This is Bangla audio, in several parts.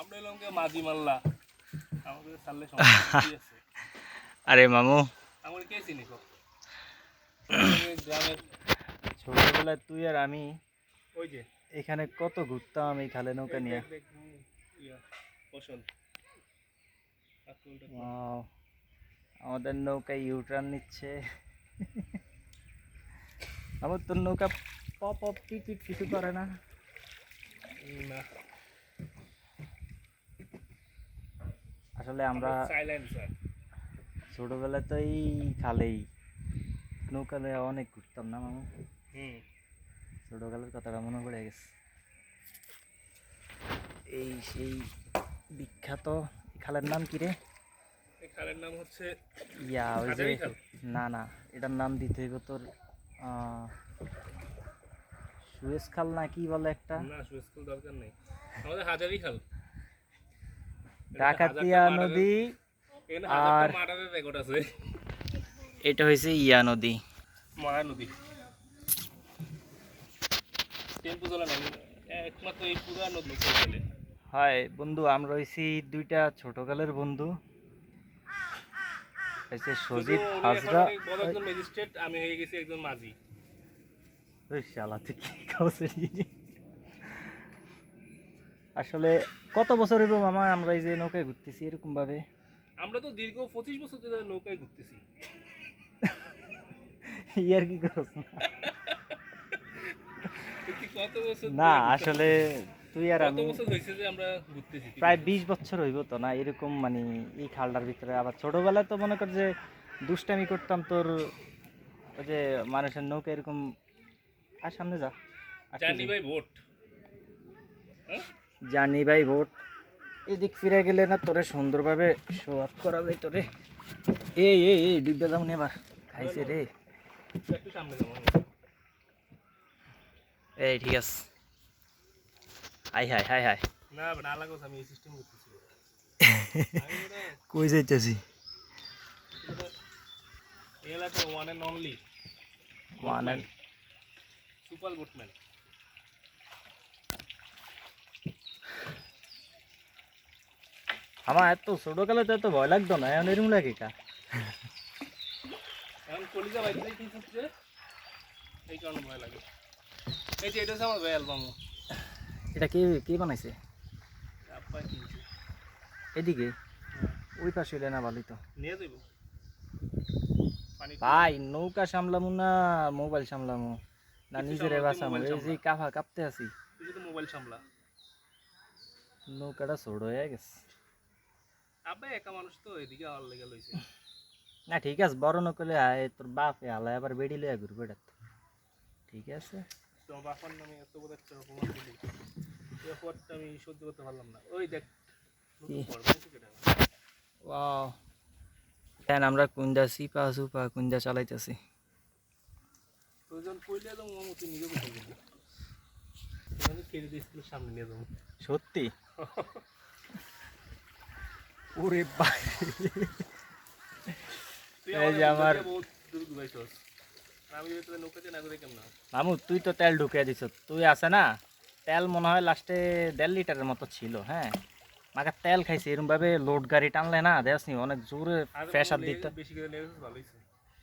আমরা এলাম মাঝি মাল্লা। আমাদের সারলে আরে মামু। আমার কে চিনি কো গ্রামের ছোটবেলায় তুই আর আমি ওই যে। এখানে কত ঘুরতাম এই খালে নৌকা নিয়ে। আমাদের নৌকা ইউটার্ন নিচ্ছে। আমার তোর নৌকা পপ পপ পিট পিট কিছু করে না। আসলে আমরা ছোটবেলায় তো এই খালেই নৌকা নিয়ে অনেক ঘুরতাম না মামু? ছোটবেলার কথাটা মনে পড়ে গেছে। এই সেই বিখ্যাত খালের নাম কি রে? খালের নাম হচ্ছে ইয়া ওই যে না না এটার নাম দিতে হইব তোর আহ, সুয়েজ খাল না কি বলে একটা? না সুইচ স্কুল দরকার নেই। আমাদের হাজারি খাল। ডাকাতিয়া নদী আর- এটা হয়েছে ইয়া নদী। মারা নদী। হয় বন্ধু আমরা হয়েছি দুইটা ছোটকালের বন্ধু। হয়েছে সজিব হাজরা ম্যাজিস্ট্রেট আমি হয়ে গেছি একজন মাঝি। ওই শালা তুই কি খাওয়াছে আসলে কত বছর হইব মামা আমরা এই যে নৌকায় ঘুরতেছি এরকম ভাবে? আমরা তো দীর্ঘ পঁচিশ বছর ধরে নৌকায় ঘুরতেছি। ইয়ার কি করছ না? আসলে তুই আর আমি প্রায় বিশ বছর হইব তো না এরকম মানে এই খালটার ভিতরে। আবার ছোটবেলায় তো মনে কর যে দুষ্টামি করতাম তোর ওই যে মানুষের নৌকা এরকম। আর সামনে যা জানি ভাই ভোট জানি ভাই ভোট। এদিক ফিরে গেলে না তোরে সুন্দরভাবে শো আপ করাবে তোরে। এই এই এই ডুবে যাও নে এবার। খাইছে রে। এই ঠিক আছে। Hi hi hi hi. না না লাগোস আমি এই সিস্টেম করতেছি। কই যাইতেছি? এই এলাকার ওয়ান অ্যান্ড অনলি মানে সুপার বুটম্যান আমার এত ছোটকালে তো এত ভয় লাগতো না এখন এরকম লাগে কা? এখন কলিজা বাইক দিয়ে কি হচ্ছে এই কারণে ভয় লাগে। এই যে এটা হচ্ছে আমার অ্যালবাম এটা কে কে বানাইছে? কিনছে। এদিকে? ওই পাশে হইলে না ভালোই তো। নিয়ে ভাই নৌকা সামলামু না মোবাইল সামলামু? না নিজের বাঁচামু? এই যে কাফা কাঁপতে আছি। মোবাইল সামলা। নৌকাটা ছোট হয়ে গেছে। আব্বা একা মানুষ তো এদিকে লেগে লইছে। না ঠিক আছে বড় নকলে আয় তোর বাপ আলায় আবার বেড়ি লইয়া ঘুরবে এটা ঠিক আছে? তোমার বাপার নামে এত বড় একটা অপমান দিলি এই আমি সহ্য করতে পারলাম না। ওই দেখ নতুন কি? পর্ব আছে কেটে আমার। ওয়াও। দেন আমরা কুঞ্জা সিপা সুপা কুঞ্জা চালাইতেছি। তো সত্যি? ওরে ভাই। এই যে আমার-? মামু তুই তো তেল ঢুকিয়ে দিছ তুই আছে না? তেল মনে হয় লাস্টে দেড় লিটারের মতো ছিল হ্যাঁ? মাকে তেল খাইছে এরকম ভাবে লোড গাড়ি টানলে না দেখছি অনেক জোরে প্রেশার দিতে।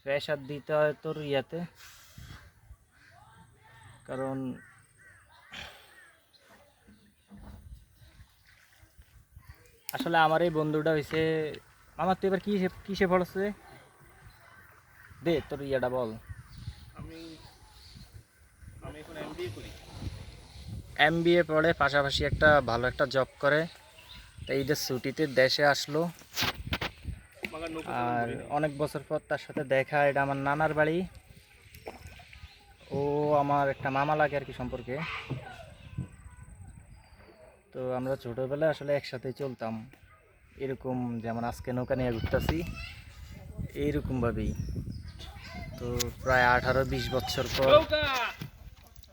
প্রেশার দিতে হয় তোর ইয়াতে। কারণ আসলে আমার এই বন্ধুটা হয়েছে আমার তুই এবার কিসে কিসে পড়ছে দে তোর ইয়াটা বল। আমি আমি এখন এমবিএ করি। এম পড়ে পাশাপাশি একটা ভালো একটা জব করে। তো ঈদের ছুটিতে দেশে আসলো। আর অনেক বছর পর তার সাথে দেখা এটা আমার নানার বাড়ি। ও আমার একটা মামা লাগে আর কি সম্পর্কে। তো আমরা ছোটোবেলায় আসলে একসাথে চলতাম। এরকম যেমন আজকে নৌকা নিয়ে ঘুরতেছি এইরকমভাবেই। তো প্রায় আঠারো বিশ বছর পর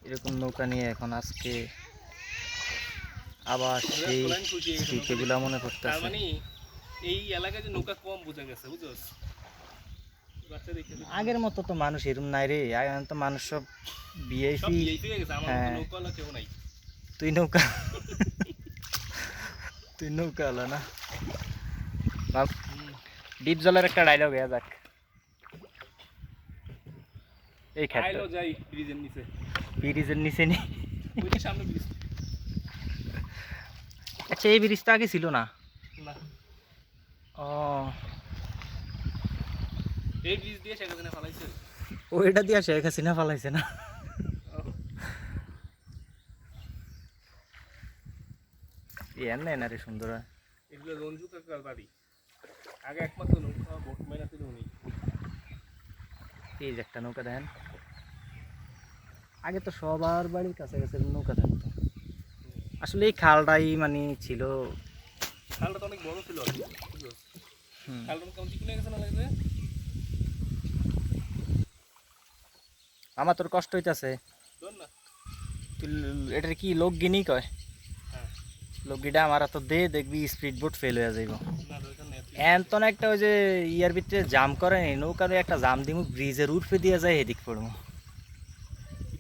এরকম নৌকা নিয়ে এখন আজকে আবার সেই হয়ে নৌকা স্মৃতিগুলা মনে তার পড়তেছে মানে এই এলাকায় যে নৌকা কম বোঝা গেছে। আগের মতো তো মানুষ এরম নাই রে। আগে তো মানুষ সব সব তুই ভিআইপি হয়ে গেছে আমার মতো হ্যাঁ। নৌকাওয়ালা কেউ নাই তুই নৌকা তুই নৌকা হলো না ডিপ জলের একটা ডায়লগ হয়ে যাক। এই খেতে। যাই ব্রিজের নিচে। ব্রিজের নিচে নি ওই সামনে ব্রিজ। আচ্ছা এই ব্রিজটা আগে ছিল না? না। ও। এই ব্রিজ দিয়ে শেখ হাসিনা ফালাইছে। ওইটা দিয়ে শেখ হাসিনা ফালাইছে না? এর না রে সুন্দর। এগুলো রঞ্জু কাকার বাড়ি। আগে একমাত্র নৌকা বোট মেলা ছিল উনি। এই যে একটা নৌকা দেন। আগে তো সবার বাড়ির কাছে কাছে নৌকা থাকতো। আসলে এই খালটাই মানে ছিল। খালটা তো অনেক বড় ছিল। খালটা কেমন চিকুনে গেছে না লাগছে? আমার তোর কষ্ট হইতাছে। এটার কি লোক গিনি কয়? লোকগিটা আমার তো দে দেখবি স্পিড বোট ফেল হয়ে যাইব। না দরকার নেই একটা ওই যে ইয়ার ভিতরে জাম করে নি নৌকার একটা জাম দিমু ব্রিজের উঠফে দিয়ে যায় এদিক পড়ব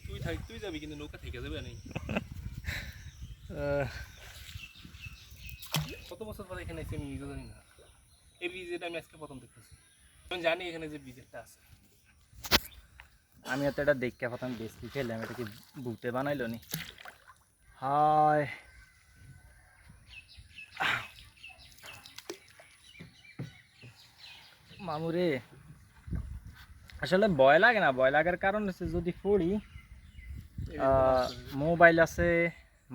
তুই থাক তুই যাবি কিন্তু নৌকা থেকে যাবে নেই কত বছর পরে এখানে এসে আমি নিজে জানি না। এই আমি আজকে প্রথম দেখতেছি। আমি জানি এখানে যে আছে। আমি তো এটা দেখতে প্রথম বেশি ফেললাম এটা কি বুটে বানাইলো নি? হায়। মামুরে আসলে ভয় লাগে না? ভয় লাগার কারণ হচ্ছে যদি পড়ি মোবাইল আছে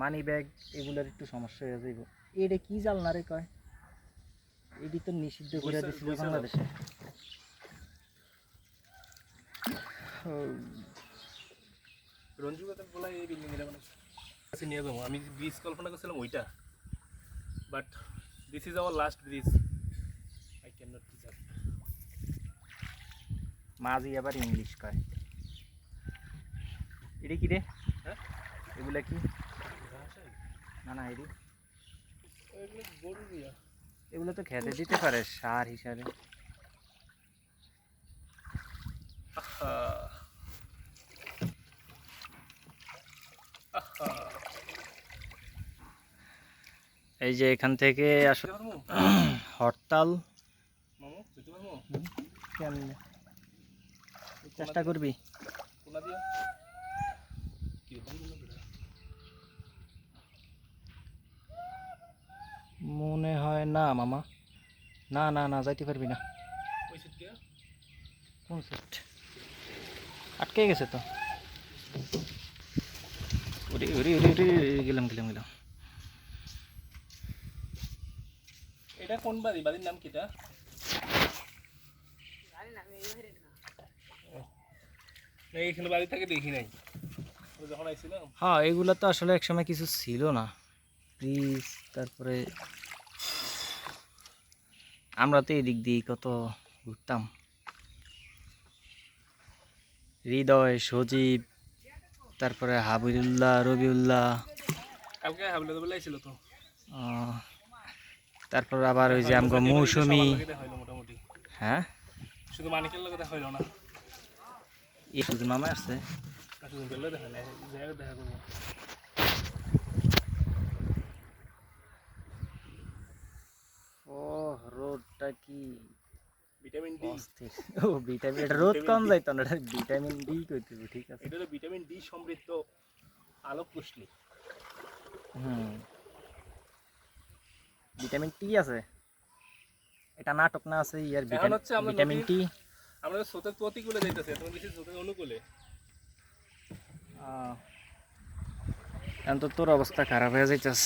মানি ব্যাগ এগুলোর একটু সমস্যা হয়ে যাইব। এটা কি জাল না রে কয়? এটি তো নিষিদ্ধ করে দিয়েছিল বাংলাদেশে। রঞ্জু কাকার বলা এই বিল্ডিং মানে আমি ব্রিজ কল্পনা করছিলাম ওইটা। But this is our last bridge I can not teacher মাঝি আবার ইংলিশ কয়। এটি কি রে? হ্যাঁ? এগুলা কি? না না এটি। এগুলো তো খেতে দিতে পারে সার হিসাবে। আহা। আহা। এই যে এখান থেকে আসলে হরতাল? চেষ্টা করবি? মনে হয় না, মামা। না না না, যাইতে পারবি না। কোন সেট আটকে গেছে তো। ওরে ওরে ওরে ওরে গেলাম গেলাম গেলাম। এটা কোন বাড়ি? বাড়ির নাম কিটা? না এখানে বাড়ি থেকে দেখি নাই। যখন আইছিলাম হ্যাঁ এগুলো তো আসলে একসময় কিছু ছিল না। ব্রিজ তারপরে আমরা তো এদিক দিয়ে কত ঘুরতাম। হৃদয় সজীব তারপরে হাবিবুল্লাহ রবিউল্লাহ। কালকে হাবলে তো বেলাইছিল তো। তারপর আবার ওই যে আমগো মৌসুমি। হ্যাঁ? শুধু মানিকের লগে দেখা হইল না। এই সুজন মামা আসছে। শুধু ও রোডটা কি? Vitamin D. ও ভিটামিন এটা রোদ কম যাইতো না এটা ভিটামিন ডি কইতে ঠিক আছে। এটা হলো ভিটামিন ডি সমৃদ্ধ আলোক পুষ্টি। হুম। ভিটামিন টি আছে। এটা নাটক না আছে ইয়ার ভিটামিন টি। আমরা স্রোতের প্রতিকূলে যাইতেছি তুমি বেশি স্রোতের অনুকূলে। এখন তো তোর অবস্থা খারাপ হয়ে যাইতাস